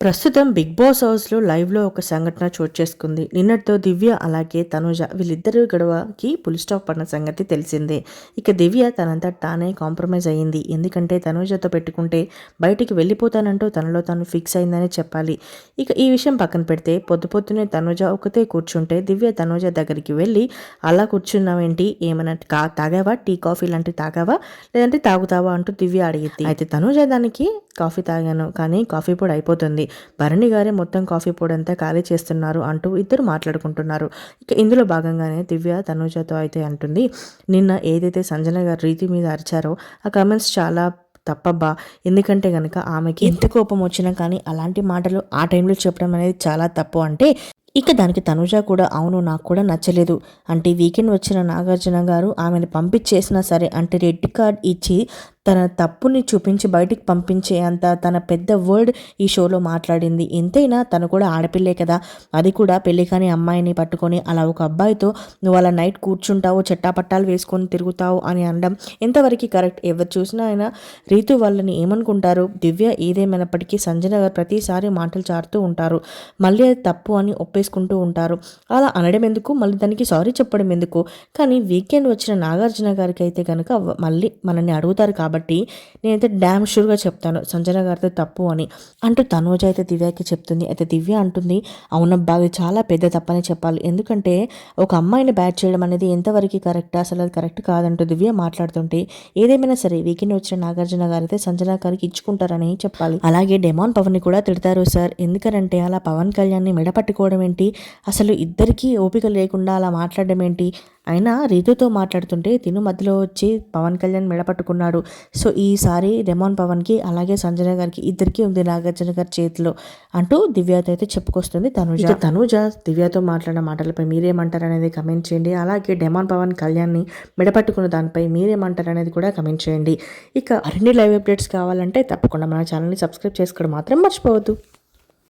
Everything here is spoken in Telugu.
ప్రస్తుతం బిగ్ బాస్ హౌస్లో లైవ్లో ఒక సంఘటన చోటు చేసుకుంది. నిన్నటితో దివ్య అలాగే తనుజ వీళ్ళిద్దరు గొడవకి పులి స్టాప్ పడిన సంగతి తెలిసిందే. ఇక దివ్య తనంతా తానే కాంప్రమైజ్ అయ్యింది. ఎందుకంటే తనుజతో పెట్టుకుంటే బయటికి వెళ్ళిపోతానంటూ తనలో తాను ఫిక్స్ అయిందని చెప్పాలి. ఇక ఈ విషయం పక్కన పెడితే పొద్దు పొద్దునే తనుజ ఒకతే కూర్చుంటే దివ్య తనుజ దగ్గరికి వెళ్ళి అలా కూర్చున్నావేంటి? ఏమైనా కా తాగావా? టీ కాఫీ లాంటివి తాగావా? లేదంటే తాగుతావా? అంటూ దివ్య అడిగింది. అయితే తనుజ దానికి కాఫీ తాగాను కానీ కాఫీ పొడి అయిపోతుంది. భరణి గారే మొత్తం కాఫీ పొడి అంతా ఖాళీ చేస్తున్నారు అంటూ ఇద్దరు మాట్లాడుకుంటున్నారు. ఇక ఇందులో భాగంగానే దివ్య తనుజతో అయితే అంటుంది నిన్న ఏదైతే సంజన గారు రీతి మీద అరిచారో ఆ కమెంట్స్ చాలా తప్పబ్బా. ఎందుకంటే కనుక ఆమెకి ఎంత కోపం వచ్చినా కానీ అలాంటి మాటలు ఆ టైంలో చెప్పడం అనేది చాలా తప్పు అంటే ఇక దానికి తనుజ కూడా అవును నాకు కూడా నచ్చలేదు. అంటే వీకెండ్ వచ్చిన నాగార్జున గారు ఆమెను పంపించేసినా సరే అంటే రెడ్ కార్డ్ ఇచ్చి తన తప్పుని చూపించి బయటికి పంపించే అంత తన పెద్ద వర్డ్ ఈ షోలో మాట్లాడింది. ఎంతైనా తను కూడా ఆడపిల్లే కదా. అది కూడా పెళ్ళి కాని అమ్మాయిని పట్టుకొని అలా ఒక అబ్బాయితో నువ్వు అలా నైట్ కూర్చుంటావు చెట్టాపట్టాలు వేసుకొని తిరుగుతావు అని అనడం ఎంతవరకు కరెక్ట్? ఎవరు చూసినా అయినా రీతు వాళ్ళని ఏమనుకుంటారు? దివ్య ఏదేమైనప్పటికీ సంజన గారు ప్రతిసారి మాటలు చారుతూ ఉంటారు. మళ్ళీ అది తప్పు అని ఒప్పేసుకుంటూ ఉంటారు. అలా అనడం ఎందుకు? మళ్ళీ దానికి సారీ చెప్పడం ఎందుకు? కానీ వీకెండ్ వచ్చిన నాగార్జున గారికి అయితే కనుక మళ్ళీ మనల్ని అడుగుతారు కాబట్టి కాబట్టి నేనైతే డ్యామ్ షూర్గా చెప్తాను. సంజన గారితో తప్పు అని. అంటూ తనూజ అయితే దివ్యకి చెప్తుంది. అయితే దివ్య అంటుంది అవునబ్బా అది చాలా పెద్ద తప్పని చెప్పాలి. ఎందుకంటే ఒక అమ్మాయిని బ్యాట్ చేయడం అనేది ఎంతవరకు కరెక్ట్ అసలు అది కరెక్ట్ కాదంటూ దివ్య మాట్లాడుతుంటే ఏదేమైనా సరే వీకెండ్ వచ్చిన నాగార్జున గారు అయితే సంజన గారికి ఇచ్చుకుంటారని చెప్పాలి. అలాగే డెమాన్ పవన్ని కూడా తిడతారు సార్. ఎందుకనంటే అలా పవన్ కళ్యాణ్ని మెడపట్టుకోవడం ఏంటి? అసలు ఇద్దరికీ ఓపిక లేకుండా అలా మాట్లాడడం ఏంటి? అయినా రీతుతో మాట్లాడుతుంటే తిను మధ్యలో వచ్చి పవన్ కళ్యాణ్ మెడపట్టుకున్నాడు సో ఈసారి రెమోన్ పవన్కి అలాగే సంజన గారికి ఇద్దరికి ఉంది నాగార్జున గారి చేతిలో అంటూ దివ్యతో అయితే చెప్పుకొస్తుంది తనుజ. తనుజ దివ్యతో మాట్లాడిన మాటలపై మీరేమంటారు అనేది కమెంట్ చేయండి. అలాగే డెమాన్ పవన్ కళ్యాణ్ని మెడపట్టుకున్న దానిపై మీరేమంటారు అనేది కూడా కమెంట్ చేయండి. ఇక అన్ని లైవ్ అప్డేట్స్ కావాలంటే తప్పకుండా మన ఛానల్ని సబ్స్క్రైబ్ చేసుకోవడం మాత్రం మర్చిపోవద్దు.